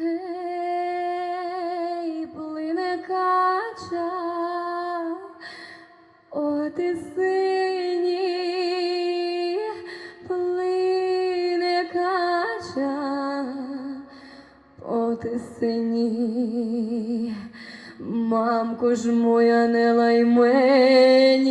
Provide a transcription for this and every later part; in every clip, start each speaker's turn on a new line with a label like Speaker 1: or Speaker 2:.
Speaker 1: Гей, плине кача, о ти синій, плине кача, о ти синій, мамко ж моя не лай мені,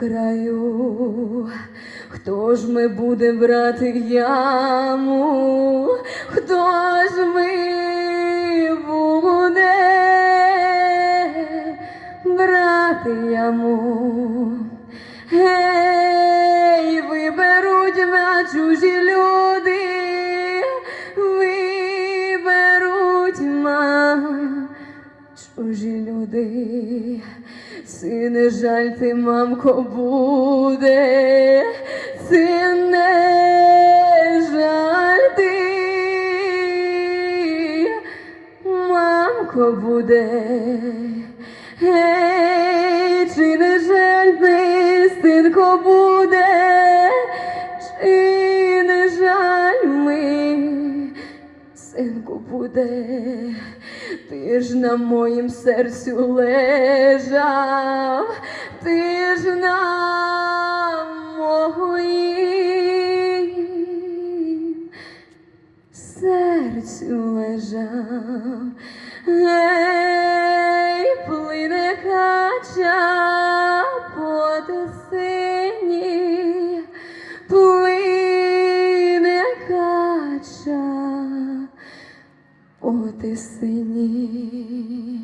Speaker 1: Краю. Хто ж ми буде брати яму? Хто ж ми буде брати яму? Гей, виберуть на чужі люди, виберуть ма чужі люди. Сине жаль ти, мамко, буде, сине жаль ти, мамко буде. Гей, чи не жаль ти, синко буде, чи не жаль ми, синку буде, ти ж на моїм серцю лежав, ти ж на моїм серцю лежав, бути сині.